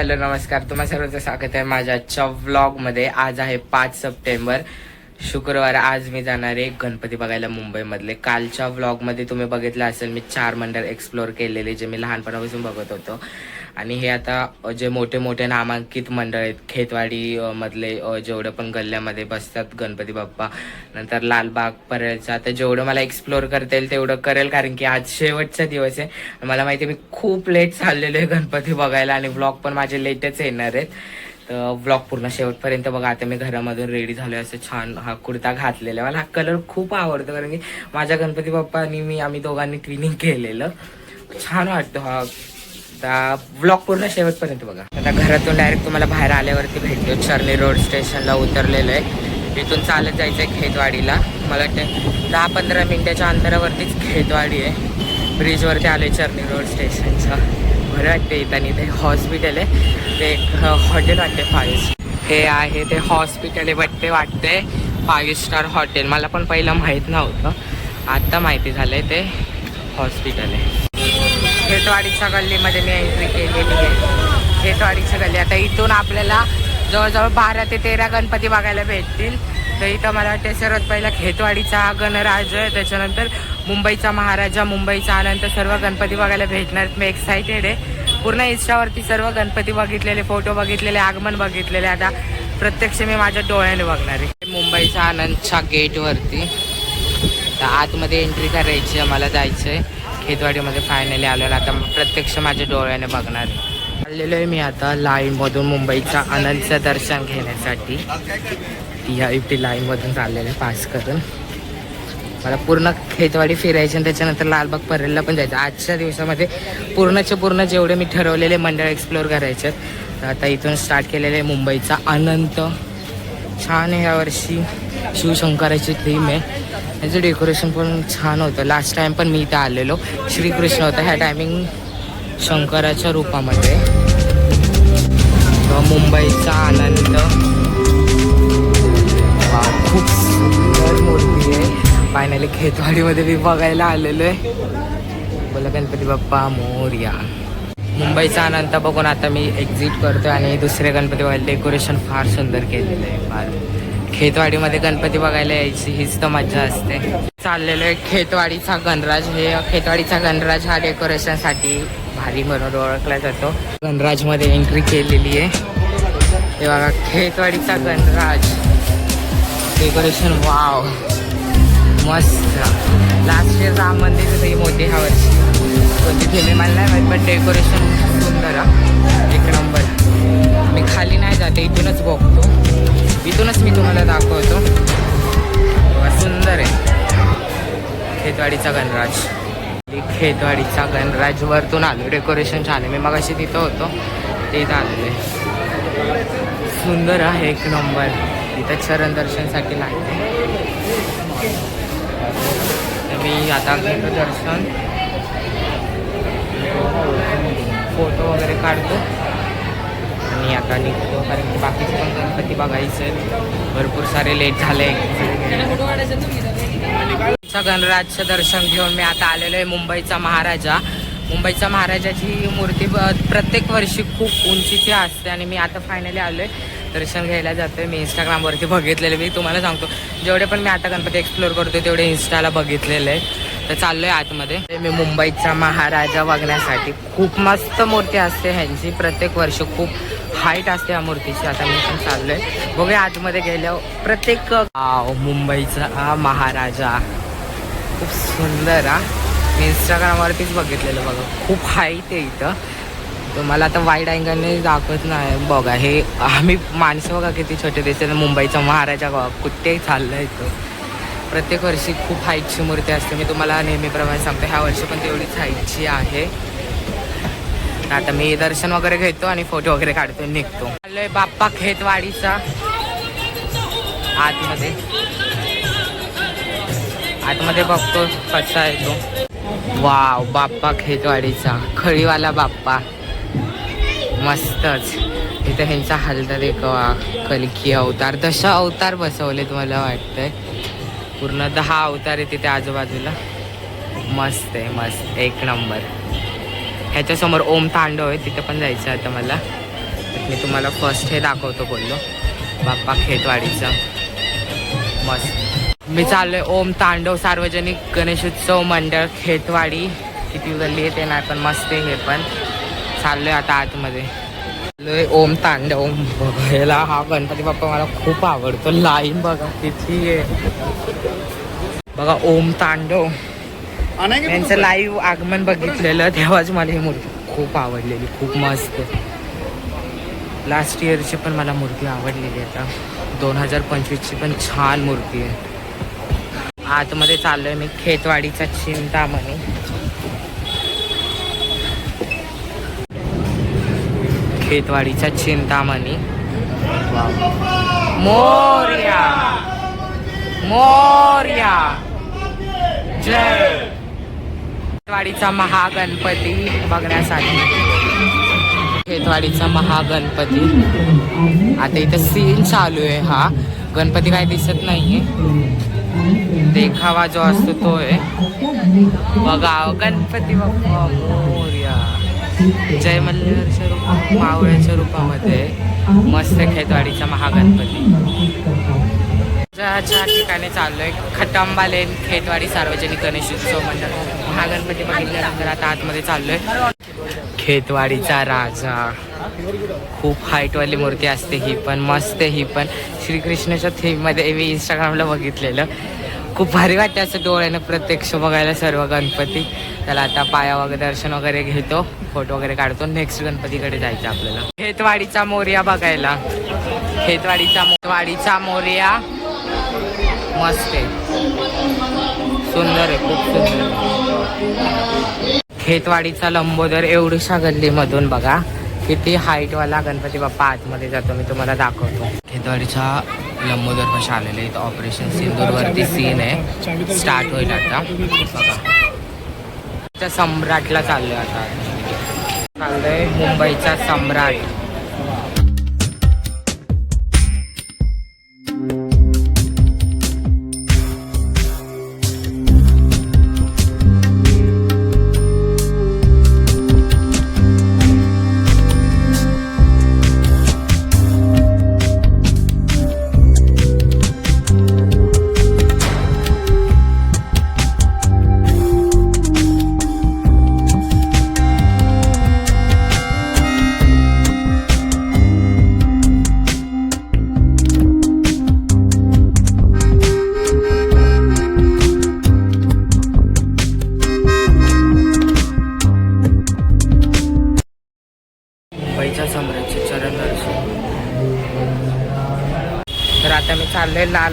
Hello नमस्कार. तुम्हा सर्वांचं स्वागत आहे माझ्या आजच्या व्लॉगमध्ये. आज आहे पाच सप्टेंबर. शुक्रवार आज मी जाणार आहे गणपती बघायला मुंबईमधले. कालच्या व्लॉगमध्ये तुम्ही बघितलं असेल मी चार मंडळ एक्सप्लोअर केलेले जे मी लहानपणापासून बघत होतो. आणि हे आता जे मोठे मोठे नामांकित मंडळ आहेत खेतवाडी मधले जेवढं पण गल्ल्यामध्ये बसतात गणपती बाप्पा नंतर लालबाग परळचा तर जेवढं मला एक्सप्लोअर करता येईल तेवढं करेल कारण की आज शेवटचा दिवस आहे. मला माहिती आहे मी खूप लेट चाललेलो आहे गणपती बघायला आणि व्लॉग पण माझे लेटच येणार आहेत. तर व्लॉग पूर्ण शेवटपर्यंत बघा आता मी घरामधून रेडी झालो असं छान हा कुर्ता घातलेला आहे. मला हा कलर खूप आवडतो कारण की माझ्या गणपती बाप्पा आणि मी आम्ही दोघांनी ट्विनिंग केलेलं. छान वाटतं हा आता ब्लॉग पूर्ण शेवटपर्यंत बघा. आता घरातून डायरेक्ट तुम्हाला बाहेर आल्यावरती भेटतो चर्नी रोड स्टेशनला उतरलेलं आहे. इथून चालत जायचं आहे खेतवाडीला. मला वाटतं दहा पंधरा मिनिटाच्या अंतरावरतीच खेतवाडी आहे. ब्रिजवरती आले चर्नी रोड स्टेशनचं बरं वाटते इथं. आणि ते हॉस्पिटल आहे. ते एक हॉटेल वाटते फाईव्ह हे आहे ते हॉस्पिटल आहे बट ते वाटते फाईव्ह स्टार हॉटेल मला पण पहिलं माहीत नव्हतं. आत्ता माहिती झालं आहे ते हॉस्पिटल आहे. खेतवाडीच्या गल्लीमध्ये मी एंट्री केलेली आहे. खेतवाडीच्या गल्ली. आता इथून आपल्याला जवळजवळ बारा ते तेरा गणपती बघायला भेटतील. तर इथं मला वाटतं सर्वात पहिला खेतवाडीचा गणराज आहे. त्याच्यानंतर मुंबईचा महाराजा मुंबईचा आनंद सर्व गणपती बघायला भेटणार मी एक्सायटेड आहे. पूर्ण इन्स्टावरती सर्व गणपती बघितलेले फोटो बघितलेले आगमन बघितलेले. आता प्रत्यक्ष मी माझ्या डोळ्याने बघणार आहे. मुंबईचा आनंदच्या गेटवरती आतमध्ये एंट्री करायची आहे. मला जायचं आहे खेतवाडीमध्ये फायनली आलो आता प्रत्यक्ष माझ्या डोळ्याने बघणार आहे. आलेलो आहे मी आता लाईनमधून मुंबईच्या आनंदचं दर्शन घेण्यासाठी. या इथे लाईनमधून चाललेलं आहे पास करून. मला पूर्ण खेतवाडी फिरायची आणि त्याच्यानंतर लालबाग परेलला पण जायचं. आजच्या दिवसामध्ये पूर्णच्या पूर्ण जेवढे मी ठरवलेले मंडळ एक्सप्लोअर करायचे तर आता इथून स्टार्ट केलेलं आहे मुंबईचा अनंत. छान आहे यावर्षी शिवशंकराची थीम आहे. याचं डेकोरेशन पण छान होतं. लास्ट टाइम पण मी इथं आलेलो. श्रीकृष्ण होता. ह्या टायमिंग शंकराच्या रूपामध्ये. मुंबईचा आनंद. खूप सुंदर मूर्ती आहे. फायनली खेतवाडीमध्ये मी बघायला आलेलो आहे. बोला गणपती बाप्पा मोर्या. मुंबईचा आनंद बघून आता मी एक्झिट करतो आणि दुसरे गणपती बघायला डेकोरेशन फार सुंदर केलेलं आहे. फार. खेतवाडीमध्ये गणपती बघायला यायची हीच तर मजा असते. चाललेलो आहे खेतवाडीचा गणराज. हे खेतवाडीचा गणराज हा डेकोरेशनसाठी भारी म्हणून ओळखला जातो. गणराजमध्ये एंट्री केलेली आहे. हे बघा खेतवाडीचा गणराज. डेकोरेशन वाव मस्त. लास्ट इयर राम मंदिर होती ह्या वर्षी. कोणती थेमी मला नाही माहीत पण डेकोरेशन खेतवाडीचा गणराजवरतून आलो. डेकोरेशन छान आहे. मी मग अशी तिथं होतो. ते इथं आलेलो आहे. सुंदर आहे एक नंबर तिथं चरण दर्शनसाठी लागते मी आता घेतो दर्शन. फोटो वगैरे काढतो. आणि आता निघतो. कारण की बाकीचे पण गणपती बघायचे भरपूर सारे लेट झाले. गणराजचं दर्शन घेऊन मी आता आलेलो आहे मुंबईचा महाराजा. मुंबईचा महाराजाची मूर्ती ब- प्रत्येक वर्षी खूप उंचीची असते आणि मी आता फायनली आलो आहे दर्शन घ्यायला जातोय. मी इंस्टाग्रामवरती बघितलेले मी तुम्हाला सांगतो. जेवढे पण मी आता गणपती एक्सप्लोअर करतो तेवढे इंस्टाला बघितलेले आहे. तर चाललोय आतमध्ये. ते मी मुंबईचा महाराजा बघण्यासाठी खूप मस्त मूर्ती असते. ह्यांची प्रत्येक वर्षी खूप हाईट असते या मूर्तीची. आता मी पण चाललोय. बघूया आतमध्ये गेल्यावर प्रत्येक मुंबईचा हा महाराजा. खूप सुंदर हा. मी इंस्टाग्रामवरतीच बघितलेलं बघा. खूप हाईट आहे इथं. तुम्हाला आता वाईड अँगलने दाखवत नाही. बघा हे आम्ही माणसं बघा किती छोटे दिसते मुंबईचा महाराजा बघा कुठे चाललं इथं प्रत्येक वर्षी खूप हाईटची मूर्ती असते. मी तुम्हाला नेहमीप्रमाणे सांगते ह्या वर्षी पण तेवढीच हाईटची आहे. आता मी दर्शन वगैरे घेतो आणि फोटो वगैरे काढतो निघतो. आलोय बाप्पा खेतवाडीचा. आतमध्ये. आतमध्ये बघतो कसा आहे तो. वाव बाप्पा खेतवाडीचा खळीवाला बाप्पा. मस्तच. इथं ह्यांचा हलदर एक कलकी अवतार. दशा अवतार बसवले तुम्हाला वाटतंय. पूर्ण दहा अवतार आहे तिथे आजूबाजूला. मस्त आहे मस्त. एक नंबर. ह्याच्यासमोर ओम तांडव आहे तिथे पण जायचं आहे आता मला. मी तुम्हाला फर्स्ट हे दाखवतो बोललो. बाप्पा खेतवाडीचं मस्त. मी चाललोय ओम तांडव सार्वजनिक गणेशोत्सव मंडळ खेतवाडी. किती गल्ली आहे ते नाही पण मस्त आहे हे पण. चाललोय आता आतमध्ये. चाललोय ओम तांडव. बघायला हा गणपती बाप्पा मला खूप आवडतो. लाईन बघा किती आहे. बघा ओम तांडव. त्यांचं लाईव्ह आगमन बघितलेलं तेव्हाच मला ही मूर्ती खूप आवडलेली खूप मस्त. लास्ट इयरची पण मला मूर्ती आवडलेली आता. दोन हजार पंचवीसची पण छान मूर्ती आहे. आतमध्ये चाललोय मी खेतवाडीचा चिंतामणी खेतवाडीचा चिंतामणी मोर्या. मोर्या. जय. खेतवाडीचा महागणपती बघण्यासाठी. खेतवाडीचा महागणपती. आता इथं सीन चालू आहे हा. गणपती काय दिसत नाहीये. देखावा जो असतो तो आहे बघा गणपती बाप्पा मोर्या। जय मल्हारच्या रूपा मावळ्याच्या रूपामध्ये मस्त खेतवाडीचा महागणपती। ज्या ठिकाणी चाललोय खटांबा लेन खेतवाडी सार्वजनिक गणेशोत्सव मंडळ महागणपती बघितल्यानंतर आता आतमध्ये चाललोय। खेतवाडीचा राजा। खूप हाईटवाली मूर्ती असते ही पण मस्त आहे ही पण. श्रीकृष्णाच्या थीममध्ये मी इंस्टाग्रामला बघितलेलं. खूप भारी वाटते असं डोळ्यानं प्रत्यक्ष बघायला सर्व गणपती. त्याला आता पाया वगैरे दर्शन वगैरे घेतो फोटो वगैरे काढतो नेक्स्ट गणपतीकडे जायचं आपल्याला. खेतवाडीचा मोर्या बघायला. खेतवाडीचा वाडीचा मोर्या. मस्त आहे. सुंदर आहे खूप सुंदर खेतवाडीचा लंबोदर एवढीशा गल्लीमधून बघा. किती हाईटवाला गणपती बाप्पा आतमध्ये जातो मी तुम्हाला दाखवतो. खेतवाडीचा लंबोदर कशा आलेले इथं ऑपरेशन सिंदूरवरती सीन आहे. स्टार्ट होईल आता. बघा. सम्राटला चाललोय आता. चाललोय मुंबईचा सम्राट.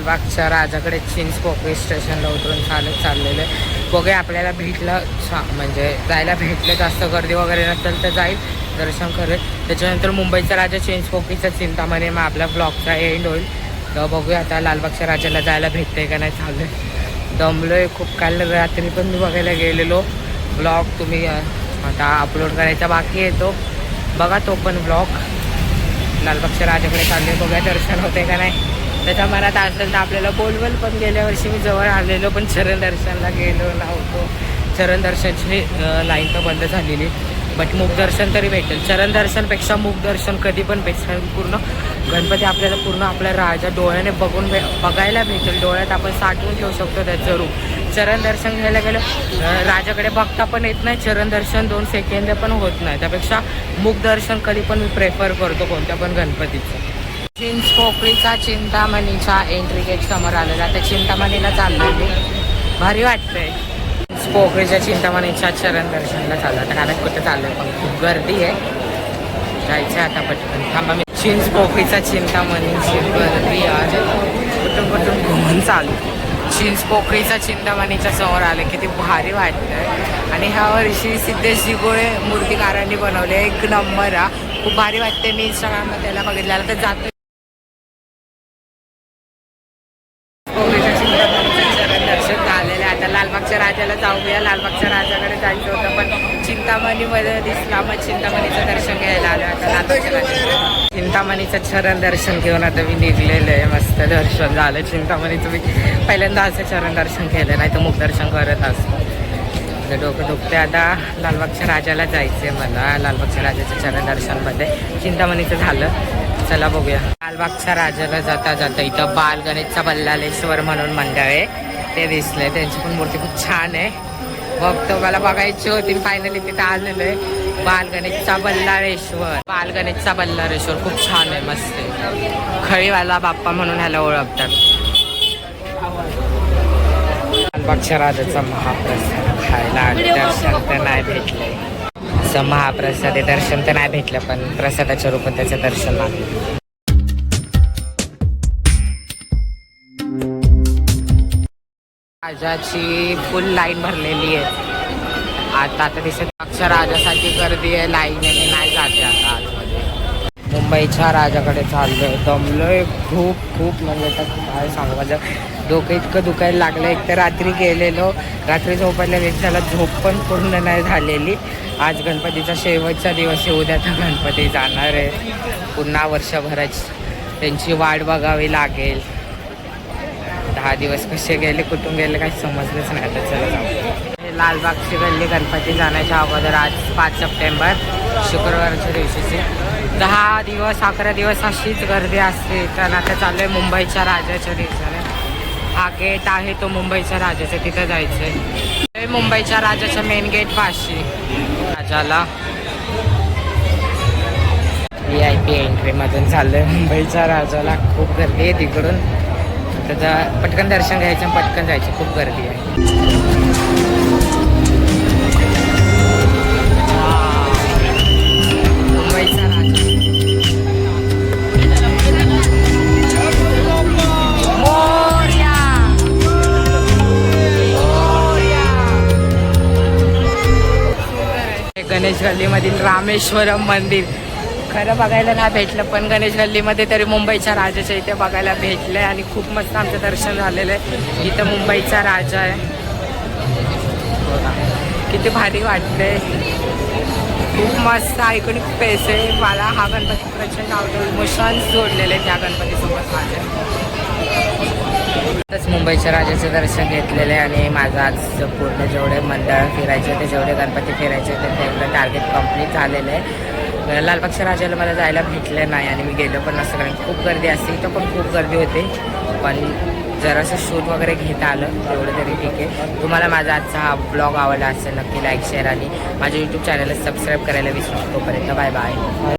अलिबागच्या राजाकडे चिंच पोकळी स्टेशनला उतरून चालत चाललेलं. आहे बघूया आपल्याला भेटलं छा म्हणजे जायला भेटलं जास्त गर्दी वगैरे नसेल तर जाईल दर्शन करेल. त्याच्यानंतर मुंबईचा राजा चिंच पोकळीचा चिंतामणी मग आपल्या ब्लॉगचा एंड होईल. तर बघूया आता लालबागच्या राजाला जायला भेटतंय का नाही चाललं दमलो आहे खूप. काल रात्री पण मी बघायला गेलेलो. ब्लॉग तुम्ही आता अपलोड करायचा बाकी येतो बघा तो पण ब्लॉग लालबागच्या राजाकडे चालले बघा दर्शन होते का नाही. त्याच्या मनात असेल तर आपल्याला बोलवल पण गेल्या वर्षी मी जवळ आलेलो पण चरण दर्शनला गेलो नव्हतो चरण दर्शनची लाईन तर बंद झालेली. बट मुख दर्शन तरी भेटेल. चरण दर्शनपेक्षा मुख दर्शन कधी पण भेटेल पूर्ण गणपती आपल्याला पूर्ण आपल्या राजा डोळ्याने बघून भे बघायला भेटेल. डोळ्यात आपण साठवून ठेवू शकतो त्याचं रूप. चरण दर्शन घ्यायला गेलं राजाकडे बघता पण येत नाही. चरण दर्शन दोन सेकंद पण होत नाही. त्यापेक्षा मुख दर्शन कधी पण मी प्रेफर करतो कोणत्या पण गणपतीचं. प्रिन्स पोकळीचा चिंतामणीचा एंट्री गेट समोर आलेला. त्या चिंतामणीला चाललेली भारी वाटतंय. चिंच पोकळीच्या चिंतामणीच्या चरण दर्शनला चाललं. आता कारण कुठं चाललंय पण खूप गर्दी आहे. जायचं आता पटकन. थांबा मी. चिंच पोकळीचा चिंतामणीची गर्दी आज. कुठून कुठून घुमून चालू. चिंच पोकळीचा चिंतामणीच्या समोर आले. किती भारी वाटतंय. आणि ह्या वर्षी सिद्धेश गोळे मूर्तिकारांनी बनवले एक नंबर हा. खूप भारी वाटते मी इंस्टाग्रामला त्याला बघितल्याला तर जातो पोकळीच्या चिंतामणीचं चरण दर्शन झालेलं आहे. आता लालबागच्या राजाला जाऊया. लालबागच्या राजाकडे जायचं होतं पण चिंतामणीमध्ये दिसला. मग चिंतामणीचं दर्शन घ्यायला आलं आता लालबागच्या चिंतामणीचं चरण दर्शन घेऊन आता मी निघलेलं आहे. मस्त दर्शन झालं चिंतामणीचं. मी पहिल्यांदा असं चरण दर्शन केलं नाही तर मुख दर्शन करत असतो. म्हणजे डोकं दुखते आता लालबागच्या राजाला जायचंय मला. लालबागच्या राजाच्या चरण दर्शनमध्ये चिंतामणीचं झालं. चला बघूया. लालबागच्या राजाला जाता जाता इथं बाल गणेशचा बल्लालेश्वर म्हणून मंडळ आहे. ते दिसलंय त्यांची पण मूर्ती खूप छान आहे. बघतो मला बघायची होती फायनली तिथं आलेलं आहे. बाल गणेशचा बल्लाळेश्वर. बाल गणेशचा बल्लाळेश्वर खूप छान आहे मस्त आहे. खळीवाला बाप्पा म्हणून ह्याला ओळखतात. लालबागच्या राजाचा महाप्रसाद खायला दर्शन तर नाही भेटलंय असं महाप्रसाद दर्शन तर नाही भेटलं पण प्रसादाच्या रूपात त्याचं दर्शन लागलं राजाची फुल लाईन भरलेली आहे. आता आता दिसत अक्षर राजासाठी गर्दी आहे लाईन आहे नाही जाते आता आतमध्ये. मुंबईच्या राजाकडे चाललोय. दमलोय खूप खूप म्हणजे तर काय सांगू माझं डोकं इतकं दुखायला लागलं एक तर रात्री गेलेलो रात्री झोपायला वेळ झाला झोप पण पूर्ण नाही झालेली. आज गणपतीचा शेवटचा दिवस आहे उद्या तर गणपती जाणार आहे. पुन्हा वर्षभराची त्यांची वाट बघावी लागेल. दहा दिवस कसे गेले कुठून गेले काही समजलंच नाही. आता चला जाऊ. हे लालबागची गल्ली गणपती जाण्याच्या अगोदर आज पाच सप्टेंबर शुक्रवारच्या दिवशीचे. दहा दिवस अकरा दिवस अशीच गर्दी असते तर आता चालू आहे मुंबईच्या राजाच्या दिवसाने हा गेट आहे तो मुंबईच्या राजाचा तिथं जायचंय. आहे मुंबईच्या राजाचा मेन गेट पाचशी राजाला व्ही आय पी एंट्रीमधून चाललंय. मुंबईच्या राजाला खूप गर्दी आहे तिकडून. त्याचा पटकन दर्शन घ्यायचं आणि पटकन जायचं. खूप गर्दी आहे. मुंबईचा! गणेश गल्लीमधील रामेश्वरम मंदिर. खरं बघायला नाही भेटलं पण गणेश गल्लीमध्ये तरी मुंबईच्या राजाच्या इथे बघायला भेटलंय आणि खूप मस्त आमचं दर्शन झालेलं आहे. इथं मुंबईचा राजा आहे. किती भारी वाटतंय. खूप मस्त ऐकून पैसे मला हा गणपती प्रचंड आवडतो. इमोशन्स जोडलेले आहेत त्या गणपतीसोबत माझ्या तसंच मुंबईच्या राजाचं दर्शन घेतलेलं आहे आणि माझं आज पूर्ण जेवढे मंडळ फिरायचे होते जेवढे गणपती फिरायचे होते तेवढं टार्गेट कंप्लीट झालेलं आहे. लालबागच्या राजाला मला जायला भेटलं नाही आणि मी गेलो पण असं कारण खूप गर्दी असते. इथं पण खूप गर्दी होते. पण जरासं शूट वगैरे घेता आलं. तेवढं तरी ठीक आहे. तुम्हाला माझा आजचा हा ब्लॉग आवडला असेल नक्की लाईक शेअर आणि माझ्या यूट्यूब चॅनलला सबस्क्राईब करायला विसरू तोपर्यंत. Bye bye